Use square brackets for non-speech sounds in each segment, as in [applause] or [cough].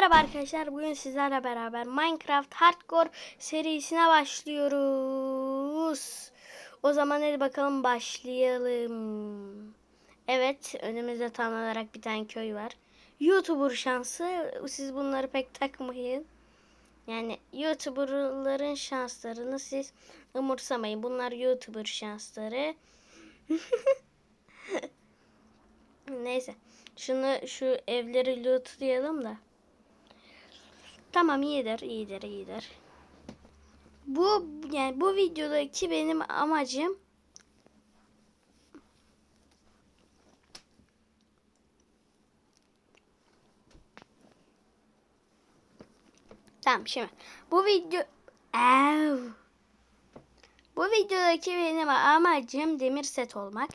Merhaba arkadaşlar. Bugün sizlerle beraber Minecraft Hardcore serisine başlıyoruz. O zaman hadi bakalım başlayalım. Evet, önümüzde tam olarak bir tane köy var. YouTuber şansı. Siz bunları pek takmayın. Yani YouTuber'ların şanslarını siz umursamayın. Bunlar YouTuber şansları. [laughs] Neyse. Şunu şu evleri lootlayalım da. Tamam iyidir, iyidir, iyidir. Bu yani bu videodaki benim amacım Tamam şimdi bu video Ev. Bu videodaki benim amacım demir set olmak.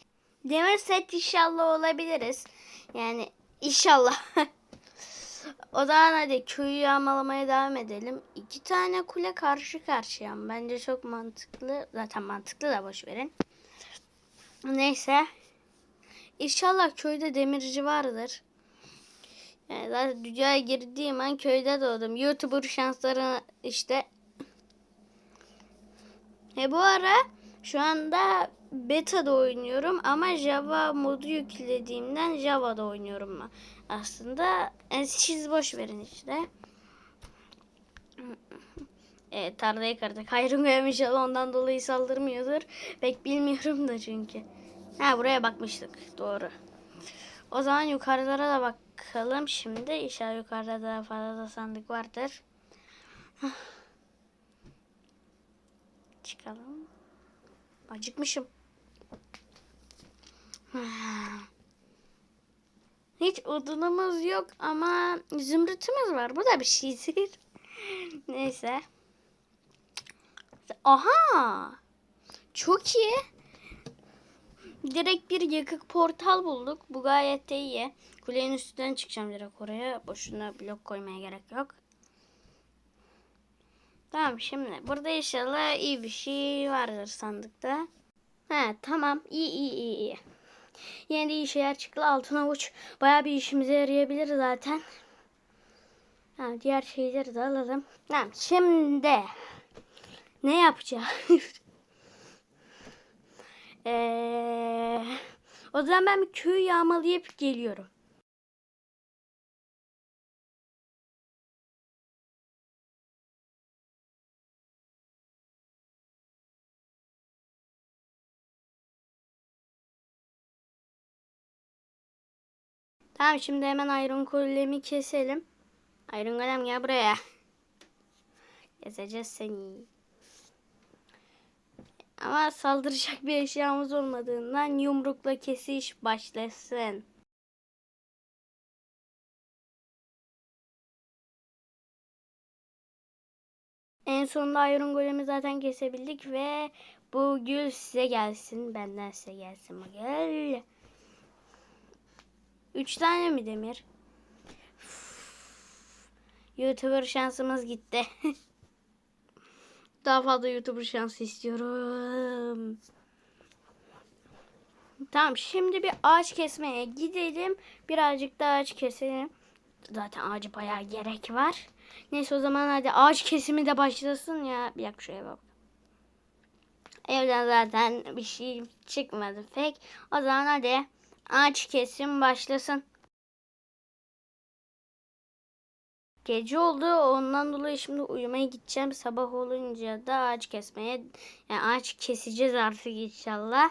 Demir set inşallah olabiliriz. Yani inşallah. [laughs] o zaman hadi köyü yağmalamaya devam edelim. İki tane kule karşı karşıya. Bence çok mantıklı. Zaten mantıklı da boş verin. Neyse. İnşallah köyde demirci vardır. Yani zaten dünyaya girdiğim an köyde doğdum. YouTuber şansları işte. E bu ara şu anda beta'da oynuyorum ama Java modu yüklediğimden Java'da oynuyorum ben. Aslında yani siz boş verin işte. Evet tarlayı kırdık. Hayrun görmüş ondan dolayı saldırmıyordur. Pek bilmiyorum da çünkü. Ha buraya bakmıştık. Doğru. O zaman yukarılara da bakalım. Şimdi inşallah yukarıda daha fazla da sandık vardır. Çıkalım. Acıkmışım. Hiç odunumuz yok ama zümrütümüz var. Bu da bir şeydir. [laughs] Neyse. Aha! Çok iyi. Direkt bir yakık portal bulduk. Bu gayet de iyi. Kulenin üstünden çıkacağım direkt oraya. Boşuna blok koymaya gerek yok. Tamam şimdi burada inşallah iyi bir şey vardır sandıkta. He tamam iyi iyi iyi iyi. Yine de iyi şeyler çıktı. Altın avuç baya bir işimize yarayabilir zaten. Ha, diğer şeyleri de alalım. Tamam şimdi ne yapacağız? [laughs] ee, o zaman ben bir köyü yağmalayıp geliyorum. Tamam şimdi hemen Iron Golem'i keselim. Iron Golem gel buraya. Keseceğiz seni. Ama saldıracak bir eşyamız olmadığından yumrukla kesiş başlasın. En sonunda Iron Golem'i zaten kesebildik ve bu gül size gelsin. Benden size gelsin gül. Üç tane mi demir? YouTuber şansımız gitti. [laughs] Daha fazla YouTuber şansı istiyorum. Tamam şimdi bir ağaç kesmeye gidelim. Birazcık da ağaç keselim. Zaten ağacı bayağı gerek var. Neyse o zaman hadi ağaç kesimi de başlasın ya. Bir dakika şuraya bak. Evden zaten bir şey çıkmadı pek. O zaman hadi ağaç kesim başlasın. Gece oldu ondan dolayı şimdi uyumaya gideceğim. Sabah olunca da ağaç kesmeye yani ağaç keseceğiz artık inşallah.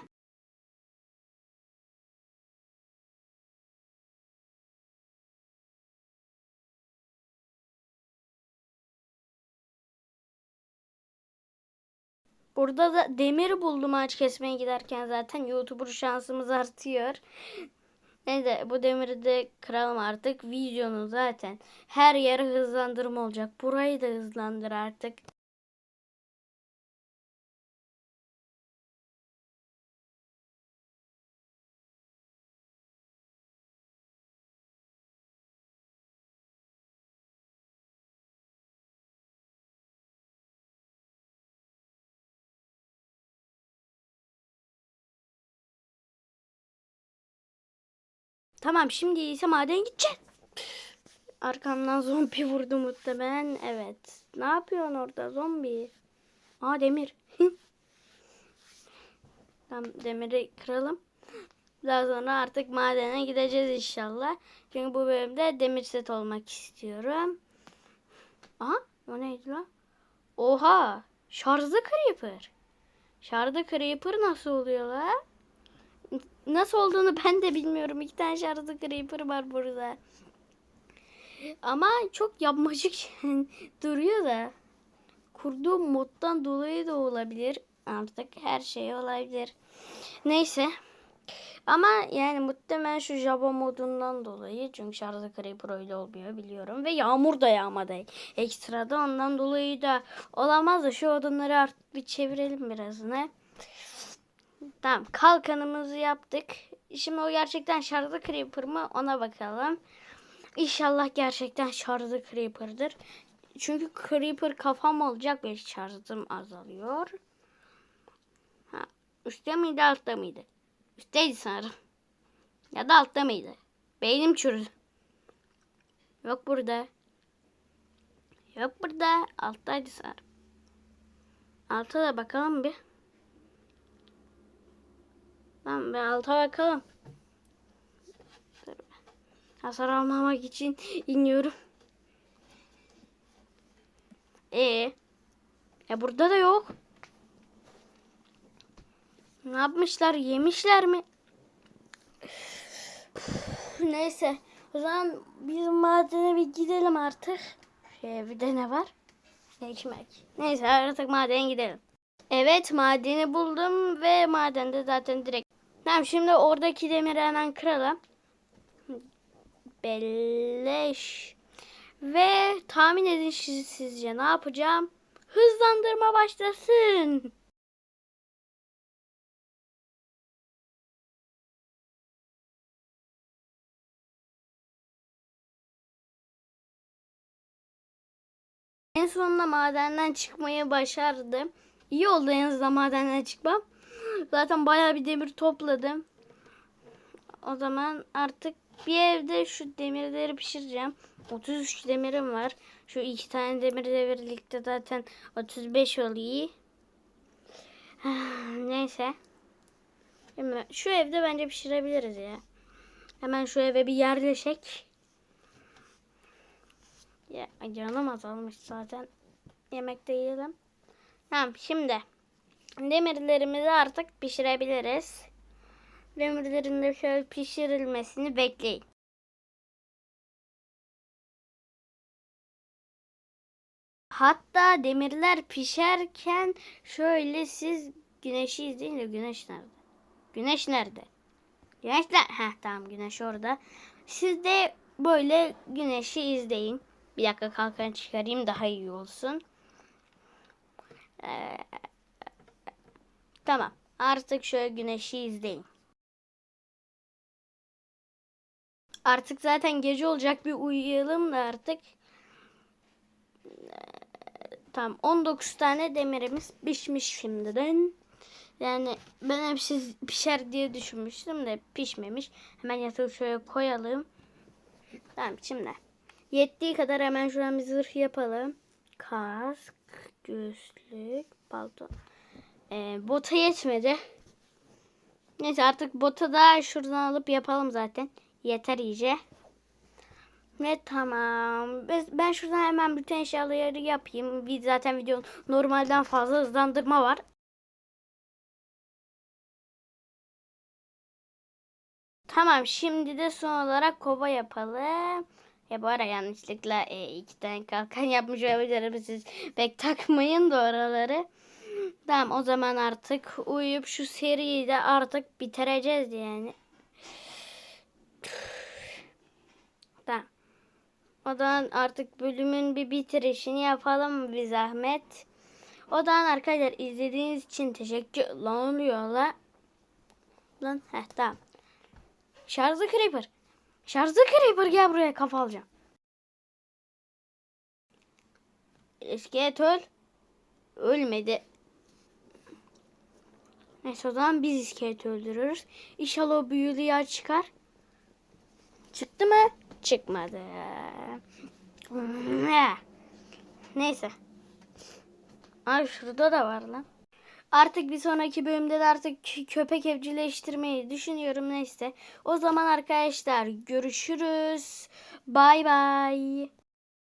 Burada da demir buldum ağaç kesmeye giderken zaten YouTuber şansımız artıyor. Neyse bu demiri de kıralım artık. Videonun zaten her yeri hızlandırma olacak. Burayı da hızlandır artık. Tamam şimdi ise maden gideceğiz. Arkamdan zombi vurdu muhtemelen. Evet. Ne yapıyorsun orada zombi? Aa demir. [laughs] tamam demiri kıralım. Daha sonra artık madene gideceğiz inşallah. Çünkü bu bölümde demir set olmak istiyorum. Aha o neydi lan? Oha şarjlı creeper. Şarjlı creeper nasıl oluyor la? Nasıl olduğunu [laughs] ben de bilmiyorum. İki tane şarjlı creeper var burada. Ama çok yapmacık [laughs] duruyor da. Kurduğum moddan dolayı da olabilir. Artık her şey olabilir. Neyse. Ama yani muhtemelen şu Java modundan dolayı. Çünkü şarjlı Creeper öyle olmuyor biliyorum. Ve yağmur da yağmadı. Ekstrada ondan dolayı da olamaz da şu odunları artık bir çevirelim birazını. Tamam kalkanımızı yaptık. Şimdi o gerçekten şarjlı Creeper mı ona bakalım. İnşallah gerçekten şarjlı Creeper'dır. Çünkü Creeper kafam olacak ve şarjım azalıyor. Ha, üstte miydi altta mıydı? Üstteydi sanırım. Ya da altta mıydı? Beynim çürüdü. Yok burada. Yok burada. Alttaydı sanırım. Alta da bakalım bir. Tamam bir alta bakalım. Hasar almamak için iniyorum. Ee, ya burada da yok. Ne yapmışlar? Yemişler mi? Neyse. O zaman biz madene bir gidelim artık. Şu evde ne var? Ekmek. Neyse artık madene gidelim. Evet madeni buldum ve madende zaten direkt. Tamam şimdi oradaki demiri hemen kıralım. Belleş. Ve tahmin edin siz- sizce ne yapacağım? Hızlandırma başlasın. En sonunda madenden çıkmayı başardım. İyi oldu en azından madenden çıkmam. Zaten bayağı bir demir topladım. O zaman artık bir evde şu demirleri pişireceğim. 33 demirim var. Şu iki tane demirle birlikte zaten 35 oluyor. Neyse. Şimdi şu evde bence pişirebiliriz ya. Hemen şu eve bir yerleşek. Ya canım azalmış zaten. Yemek de yiyelim. Tamam şimdi demirlerimizi artık pişirebiliriz. Demirlerin de şöyle pişirilmesini bekleyin. Hatta demirler pişerken şöyle siz güneşi izleyin de güneş nerede? Güneş nerede? Güneş nerede? Heh tamam güneş orada. Siz de böyle güneşi izleyin. Bir dakika kalkan çıkarayım daha iyi olsun. Ee, tamam. Artık şöyle güneşi izleyin. Artık zaten gece olacak bir uyuyalım da artık. Tamam 19 tane demirimiz pişmiş şimdiden. Yani ben hepsi pişer diye düşünmüştüm de pişmemiş. Hemen yatıp şöyle koyalım. Tamam şimdi. Yettiği kadar hemen şuradan bir zırh yapalım. Kask, göğüslük, palto. Ee, bota yetmedi. Neyse artık bota da şuradan alıp yapalım zaten. Yeter iyice. Ve tamam. Ben şuradan hemen bütün eşyaları yapayım. Zaten video normalden fazla hızlandırma var. Tamam şimdi de son olarak kova yapalım. Ya bu ara yanlışlıkla e, iki tane kalkan [laughs] yapmış olabilirim. Siz pek takmayın da oraları. Tamam o zaman artık uyuyup şu seriyi de artık bitireceğiz yani. Tamam. O zaman artık bölümün bir bitirişini yapalım bir zahmet. O zaman arkadaşlar izlediğiniz için teşekkür lan oluyor la. Lan heh tamam. Şarjlı Creeper. Şarjlı Creeper gel buraya kafa alacağım. İskelet öl. Ölmedi. Neyse biz iskeleti öldürürüz. İnşallah o büyülü yer çıkar. Çıktı mı? çıkmadı. Neyse. Ay şurada da var lan. Artık bir sonraki bölümde de artık kö- köpek evcilleştirmeyi düşünüyorum neyse. O zaman arkadaşlar görüşürüz. Bay bay.